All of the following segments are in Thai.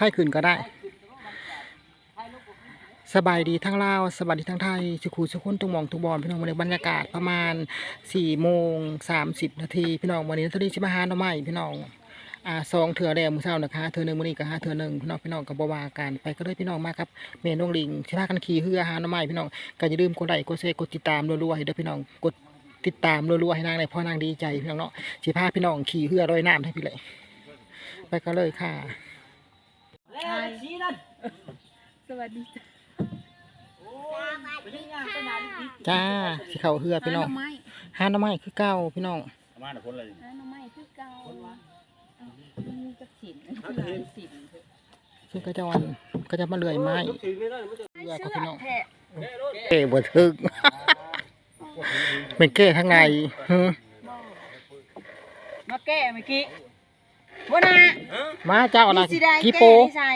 พ่ขึ้นก็ได้ สบายดีทั้งลาวสบายดีทั้งไทยสุขุสุขคนทุกมองทุกบอลพี่น้องวันนี้บรรยากาศประมาณ4โมง30นาทีพี่น้องวันนี้นัทรีชิมาหาหน่อไม้พี่น้องอ่าสองเถื่อแรกมื้อเช้านะคะเถื่อหนึ่งมือนี้ก็หาเถื่อหนึ่งพี่น้องพี่น้องกับบวากันไปก็เลยพี่น้องมากครับเมนองลิงสิพากันขี่เรือหาหน่อไม้พี่น้องก็อย่าลืมกดไลค์กดแชร์กดติดตามรัวๆให้เด้อพี่น้องกดติดตามรัวๆให้นางในอยเพ่อนางดีใจพี่น้องเนาะสิพาพี่น้องขี่เรือลอยน้ำให้พี่เลยไปก็เลยค่ะ นั่นสวัสดีจ้ะโอ้ยไปยังไงไปไหนอีกจ้าสิเข้าเรือพี่น้องหาหน่อไม้หาหน่อไม้คือเก่าพี่น้องมาหน่ะคนเลยหาหน่อไม้คือเก่าอ้าวมันมีกระสินมันคือหลายสินเถอะซึ่งก็จะวันก็จะมาเลื่อยไม้ถึงไม่ได้มันจะเรือกับพี่น้องแท้เก้บดทึก เป็นเก้ข้างในฮึมาแก้เมื่อกี้ว่านะมาเจ้านะสิได้กีแก้โป ให้ใส่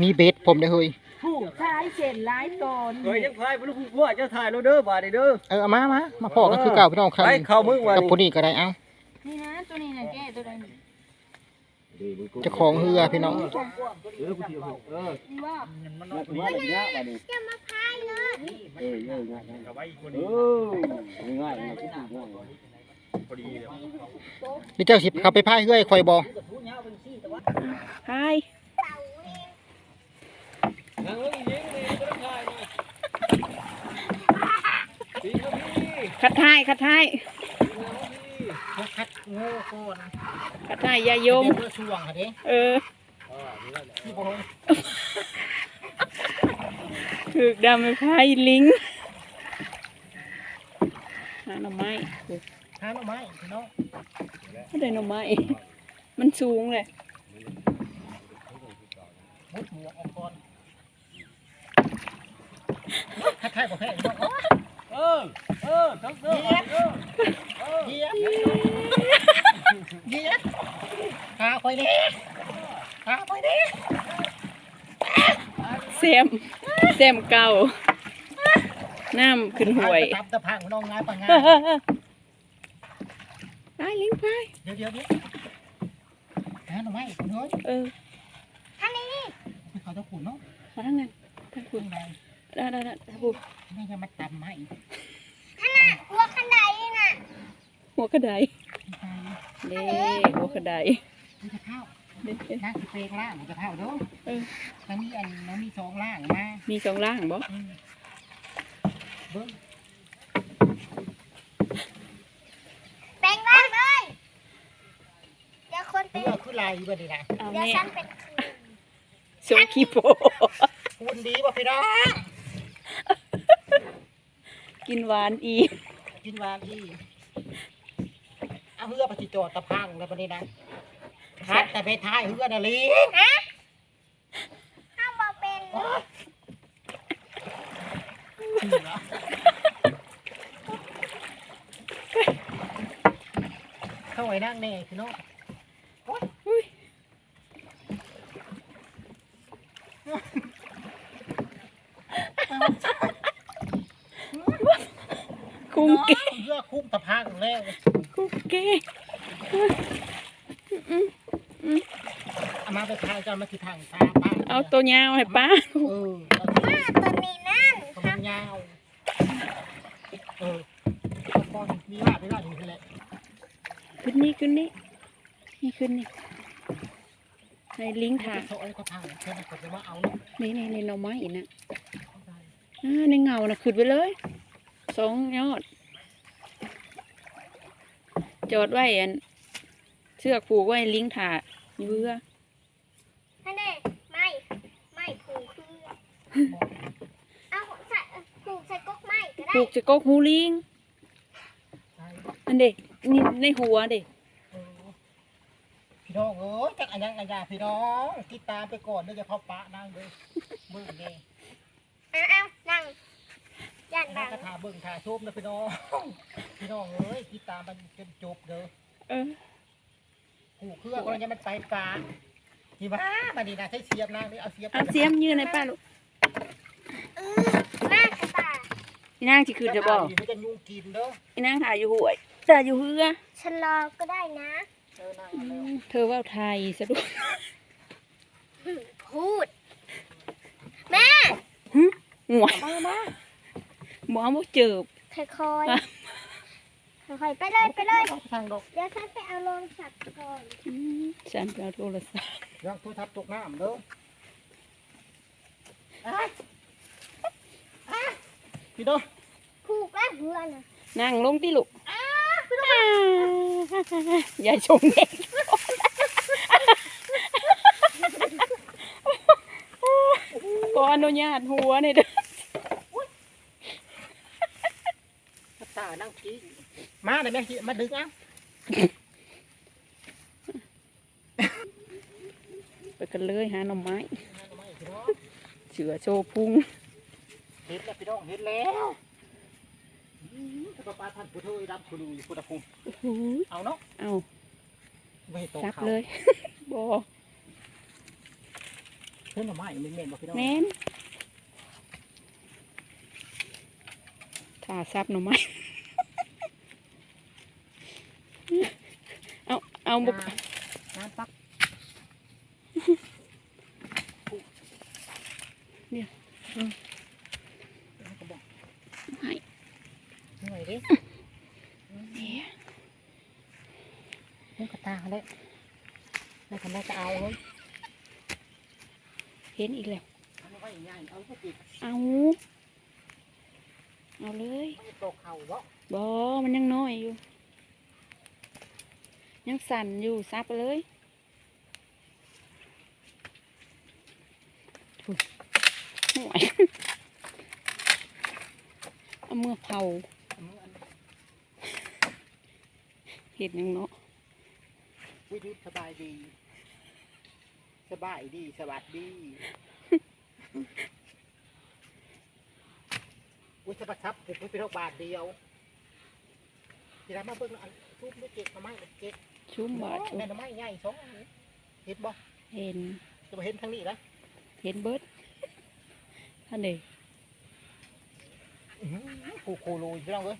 มีเบ็ดผมได้เฮ้ยผู้ชายเส้นหลายตอนเฮ้ยยังพายบ่รู้ผู้ว่าเจ้าถ่ายเราเด้อบาดนี้เด้อเออเอามามามาพอกันคือเก่าพี่น้องครั้งไปเข้ามึงว่ะกับผู้นี้ก็ได้เอ้านี่นะตัวนี้นะแก้ตัวใดนี่เจะของเรือพี่น้องเออกูสิเอาเออนี่ว่ามันน้อยมันอย่างเงี้ยบาดนี้จะมาพายเลยเออเออง่ายกับไว้อีกคนเอนึงอง่ายง่ายกูสิง่ายพอดีเลยนี่เจ้าสิเขาไปพายเรือให้คอยบอพาย นั่งลงยิงนี่บ่ได้ถ่ายนี่สิครับพี่คัดท้ายคัดท้ายคัดโง่โคนะคัดท้ายอยายม เพื่อช่วงค่ะเด้เออนี่บ่ถึกดำไปพายลิงหาหน่อไม้หาหน่อไม้พี่น้องไม่ได้หน่อไม้ มันสูงเลย มุดหมวกออกก่อน คัดท้ายบ่แพ้พี่น้องเออ เออทั้งเด้อเออเหยียบเหยียบหาคอยเด้หาคอยเด้เซมเซมเก่า น้ำขึ้นห่วย ตับตะพังน้องงายปังงาเออเออเออไปลิงไป เดี๋ยวเดี๋ยวเดี๋ยวหาหน่อไม้คุณเฮ้ยเออไปเขาจะขุนเนาะมาทางนั้นทางคุคุณณใดได้ ได้ได้ทับบุไม่จะมาตำไม้หัวกระไดเด้หัวกระไดมันจะเข้าเด้นั่งสิเพลงล่างมันจะเข้าเด้อเออทั้งนี้อันนั้นมีสองล่างมามีสองล่างบ่อืมเบิ้งแปลงร่างเลยเดี๋ยวคนเป็เพื่อขึ้นลายอยู่บ่ดีนะเอาเดี๋ยวแม่ฉันเป็นโซคีโปคุณดีบ่พี่น้อง กินหวานอีกินวางที่เอาเฮือไปติจอดตะพังแล้วบ่นี้นะคัดแต่ไปท้ายเฮือน่ะลิงห้ามบอกเป็นเข้าไว้นั่งแน่พี่น้อง อุ้ย คุ้งเก้เฮือคุ้มตะพังแล้วคุ้งเก้เอามาไปทายจนมาที่ทางตาป้าเอาตัวยาวให้ป้าเออมาตัวนี้นั่นกำลังยาวเออเอาก่อนมีว่าไปว่าอยู่ที่แหละขึ้นนี่ขึ้นนี่นี่ขึ้นนี่ให้ลิงถ่าโซ่ไอ้กระพังแค่นั้นก็จะมาเอาเนาะนี่นี่นี่หน่อไม้อีกนะอ่าในเงานะขึ้นไปเลยสองยอด จอดไว้อันเชือกผูกไว้ลิงถ่าอยู่เรือนั่นเองไม่ไม่ผูกคือเอาใส่ผูกใส่ก๊อกไม้ก็ได้ผูกจะกกหูลิงใช่อันเด็กนี่ในหัวเด็กเออพี่น้องเอ้ยจักอันยังอันยาพี่น้องติดตามไปก่อนเดี๋ยวจะเข้าปะนั่งเลยเบิ่งเด้เอาเอานั่งย่านนั่บังงกระถาเบิ่งถ่าชมนะพี่น้อง พี่น้องเอ้ยติดตามมันจนจบเด้อเออกูเครื่องมันยังมันไปปลาที่ว่ามันนี่นะใช้เสียบนางนี่เอาเสียบเอาเสียมยืนในป้าลูกเออมากกระตาอีนางจะขึ้นจะบอกมันจะยุงกินเด้ออีนางถ่ายอยู่ห่วยถ่ายอยู่เรือฉันรอก็ได้นะเออนั่งอืมาแล้วมเธอว่าไทยสะดุกพูด แม่หัวหมอบ่เจิบค่อยๆ ค่อยๆไปเลยไปเลย ทางดอกเดี๋ยวฉันไปเอาโลงสัตว์ก่อนอืมฉันไปเอาโทรศัพท์ยังโทรทัศน์ตกน้ำเด้ออะอะพี่น้องผูกแล้วเพื่อนน่ะนั่งลงที่ลูกยายชมเด็กขออนุญาตหัวหนี่อยเด้อ ตานั่งกิน มาได้ไหมสิมาดึงเอาไปกันเลยหาหน่อไม้ไม่พี่น้องเสือโชว์พุงเห็นแล้วพี่น้องเห็นแล้วอืมถ้าป้าท่านผู้เทยรับคุณอยู่พุทธภูมิโอ้โหเอาเนาะเอาไม่ให้ตกจับเขาเลยบอเพิ่นหน่อไม้มันเหม็นบ่พี่น้องแม่นถ้าซับหน่อไม้ เอาเอาบุกน้ำปักเนี่ยอืมเอาก็บอกให้เหนื่อยดิเนี่ยพุ่งกระตาเลยไม่ทำได้ก็เอาเลยเห็นอีกแล้วเอาไว้ง่ายเอาก็ติดเอาเอาเลยไม่ให้ตกเขาบ่บอมันยังน้อยอยู่ ยังสั่นอยู่ซับเลยอุ๊ยห่วยเอามือเผาเอามืออันเห็ดหยังเนาะวิทยุสบายดี สบายดีสวัสดีอุ้ยสะบัดซับผมไปโรงพยาบาลเดียวที่ร้านมาเบิ่งอันทุบไม่เก็บมาไม่เก็บ ชุ่มบาดชุ่มแม่น้ำไม้ใหญ่สองอันนี้เห็นบ่เห็นจะมาเห็นทางนี้นะเห็นเบิดท่านเด็กอื้อหือกูโคโลอยู่พี่น้องเอ้ย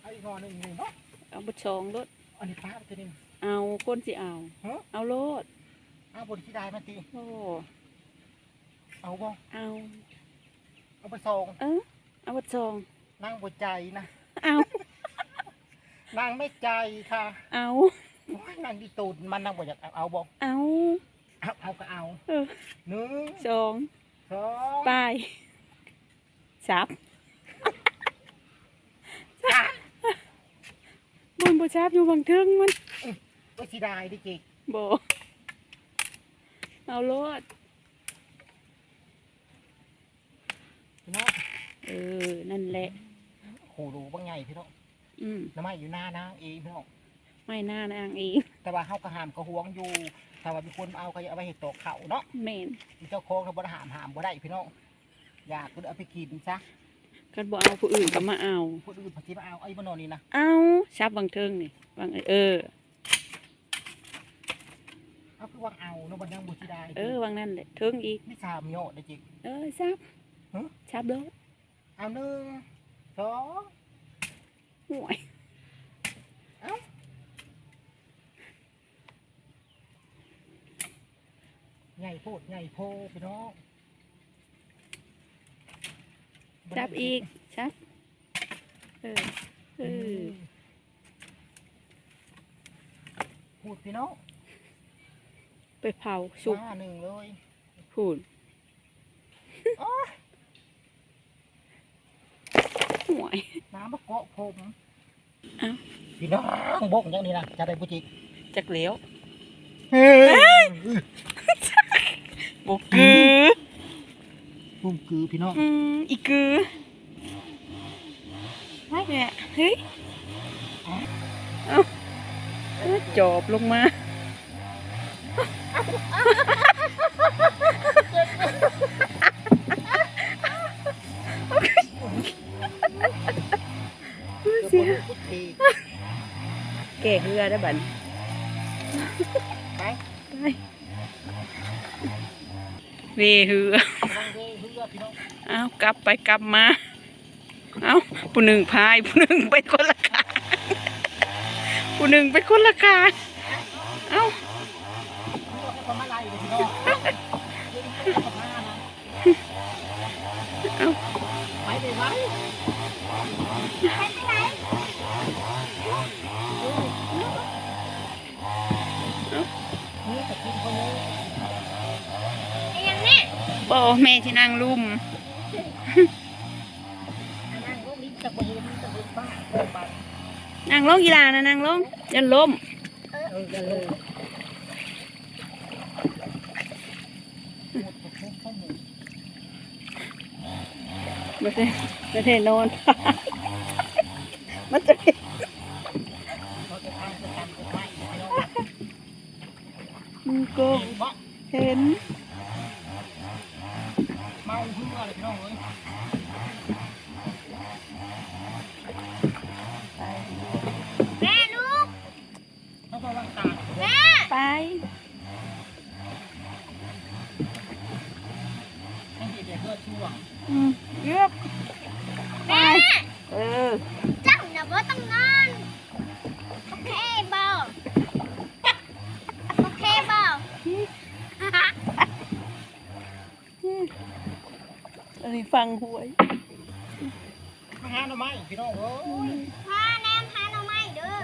เอาอีกหน่อหนึ่งหนึ่งเนาะเอาบุชองรถอันนี้ป้าไปตัวหนึงเอาคนสิเอาฮะเอาโลดเอาบนที่ได้มาตีโอ้เอาบ่เอาเอาไปส่งเออเอาบุชองนั่งบนใจนะเอา นั่งไม่ใจค่ะเอาโอ้ยนั่งดีตูดมันนั่งบ่อยากเอาเอาบ่เอาเอาเอาก็เอาเออหนึ่งสองสองไปซับมันบ่ซับอยู่บางเทิงมันโอ้ยสิได้ดิจิกบ่เอาโลดพี่น้องเออ นั่นแหละโหรูบางไงพี่น้อง อืมน้ำไม้อยู่หน้านางเองพี่น้องไม่น่านางเองแต่ว่าเฮากระหามกระหวงอยู่ถ้าว่ามีคนเอาก็อย่าเอาไปเห็ดตกเขาเนาะแม่นมีเจ้าของเราบ่ได้หามหามบ่ได้พี่น้องอยากก็เอาไปกินซะกันบ่เอาผู้อื่นก็มาเอาคนอื่นพอที่มาเอาไอ้บ่นอนนี่นะเอาซับบางเทิงนี่บางเออเอาคือว่าเอาเนาะบ่ยังบ่สิได้เออวางนั่นแหละเทิงอีกมีสามโยดได้จิกเออซับฮะซับโลดเอาหนึ่งสอง ห่วยใหญ่โพดใหญ่โพพี่น้องซับอีกซับเออเออพูดพี่น้องไปเผาสุกมาหนึ่งเลยพูนโอ้ย ห่วยน้ำมะเกาะผมเอ้าพี่น้องบกอย่างนี้นะจะได้บุจิกจักเหลียวเฮ้ยบกกือปุ่มคือพี่น้องอืมอีกือเนี่ยเฮ้ยเอาเอาจอบลงมา ก้เกลือได้บันไปไปเวเหือเอากลับไปกลับมาเอาผู้หนึ่งพายผู้หนึ่งไปคนละกาผู้หนึ่งไปคนละกาเอาเอาไปเลยไว้ บ่เห็นจะเห็นบ้าเออไปนางลงกีฬานะนางลงยันล้มเออเออเออมาเทมาเทนอนมาเทเราจะทำจะทำจะไม่เนาะมึงโกงบ่เห็น เมาเพื่ออะไรพี่น้องเอ้ยแม่ลูกเขาบอกว่าตาแม่ไป ให้เด็กๆเพื่อช่วง อืมเยือบไป แม่ เออ เจ้าน่ะบ่ต้องนอนโอเคบ่โอเคบ่ อันนี้ ฟังหวยมาหาหน่อไม้พี่น้องเอ้ยพาแนมพาเราไม่เด้อ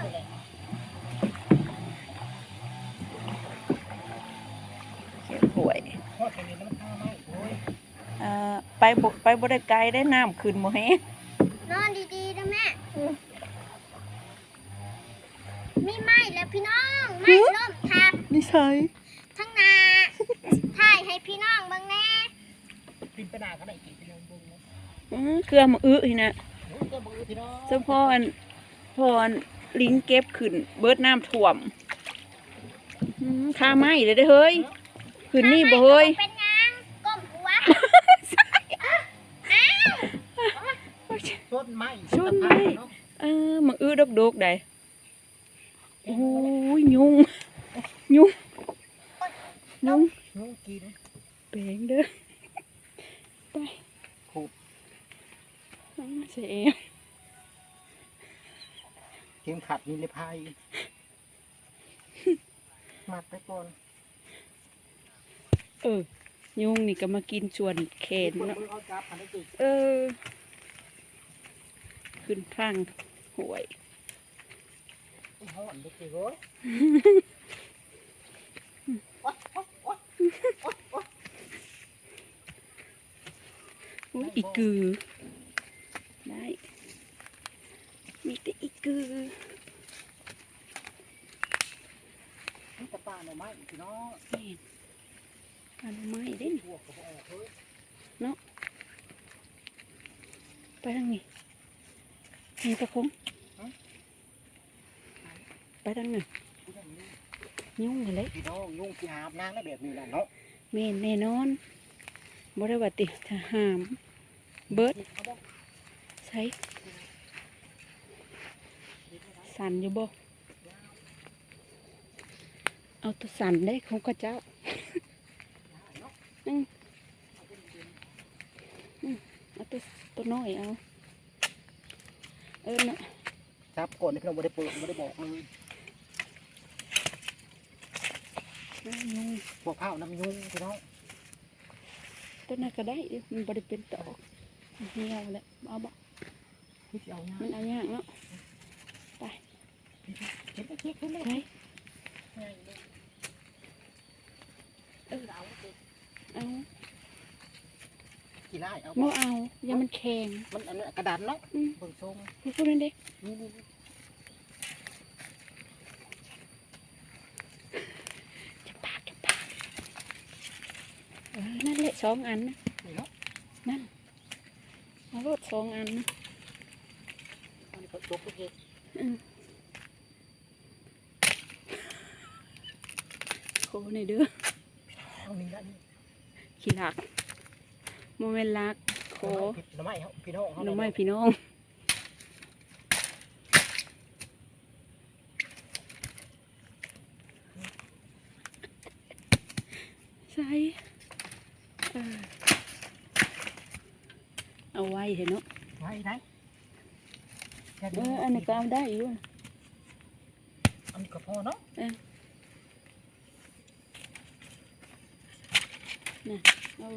เก็บหวยเพราะตรงนี้มันหาไม้โอ้ยอ่าไปบ่ไปบ่ได้ไกลได้น้ำขึ้นบ่แฮงนอนดีๆนะแม่มีไม้แล้วพี่น้องไม้ล่มทับนี่ใช่ ทั้งนาถ่ายให้พี่น้องเบิ่งแน่ ปินไปหนาก็ได้กินไปลองเบิ่งเนาะ อือ เครือมาอื้อนี่นะโอ้ยเจ้าบ่อื้อพี่น้องเจ้าพ่ออันพ่ออันลิงเก็บขึ้น เบิดน้ำท่วมอืมคาไม้เลยเด้อเฮ้ยขึ้นนี่บ่เฮ้ยเป็นยังก้มหัวต้นไม้ต้นไม้เนาะเออมาอื้อดกดกๆได้โอ้ยยุงยุงยุงงูกินแปลงเด้อไปขุบอืม เสียเข็มขัดนิรภัยมัดไปก่อนเออ ยุงนี่ก็มากินชวนแขนมือเนาะเขาจับอันนี้ติเออ ขึ้นข้างหวยห่อนเด็กๆเอ้ยอุ้ยอีกือ ได้ มีแต่อีกือนี่แต่ป้าหน่อไม้พี่น้องนี่อันไม้เด้นพวกก็บ่ออกเฮ้ยไปทางนี้นี่ตะคงไปทางนั้นยุ่งเลยพี่น้องยุ่งที่หาบนางได้แบบนี้แหละเนาะเมนแน่นอนบ่ได้ว่าติถ้าหามเบิดเอาบ่ ใช้สันอยู่บ่เอาตัวสันได้ของกระเจ้าอืมอืมเอาตัวตัวน้อยเอาเออน่ะจับ ก่อนนี่พี่น้องบ่ได้เปิดบ่ได้บอกเลยเอายุงพวกข้าวน้ำยุ่งพี่น้องตัวนั้นก็ได้เด้อมันบ่ได้เป็นตอกเหี่ยวแล้วเอาบ่ พี่สิเอาหน้ามันเอายากเนาะไปเก็บขึ้นเลยใช่ง่ายเลยเออเอาเอากี่ไร่เอาบ่บ่เอาอย่ามันแข็งมันอันนี้กระดานเนาะเบิ่งทรงพูดนั่นเด้นี่นี่นี่จะปากจะปากนั่นแหละสองอันนะนี่นาะนั่นเอารถสองอันนะ อันนี้ก็จบไปเฮ็ดโคนี่เด้อเอานี่ละนี่ขี้หลักโมเมนลักโคหน่อไม้เฮาพี่น้องเฮาน้องไม้พี่น้องใช่เออเอาไว้เห็นเนาะไว้ได้แค่ เอออันนี้ก็เอาได้อยู่อันนี้ก็พอเนาะเนี่ะเอา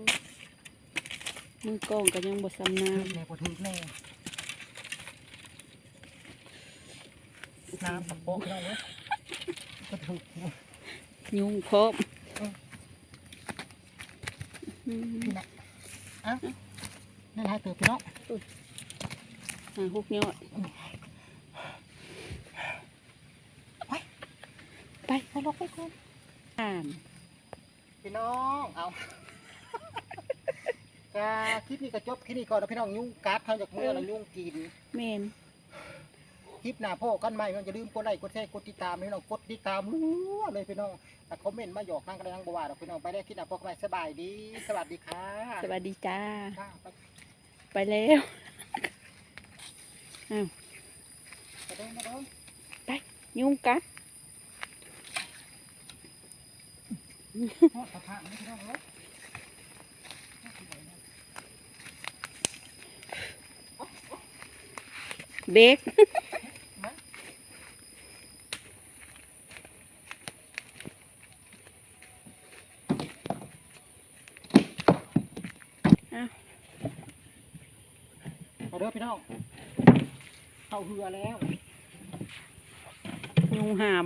มือกองก็ยังบ่สำน้ำแม่บ่ถึกแม่น้ำตะโปกเราเวยบ่ถึกยุ่งครบนั่นอะนั่นหาเติบพี่นาะาหกยอด ไป ไปลกไปก่อนอ่านพี่น้อง เอากะคลิปนี้ก็จบคลิปนี้ก่อนนะพี่น้องยุ่งการ์ดทำจากมือแล้วยุ่งกินเมนคลิปหน้าพ่อกันใหม่พี่น้องอย่าลืมกดไลค์กดแชร์กดติดตามพี่น้องกดติดตามรัวเลยพี่น้องแต่คอมเมนต์มาหยอกนั่งกันนั่งบัวาดอกพี่น้องไปได้คลิปหน้าพ่อกันใหม่สบายดี สวัสดีค่ะ สวัสดีจ้าค่ะไปไปแล้ว ไปเดินมาเดิน ยุงกัด ทอดกระทะนี่พี่น้องเนาะ เบรกอะ เอาเด้อพี่น้องเข้าเหือแล้ว ยุง หาม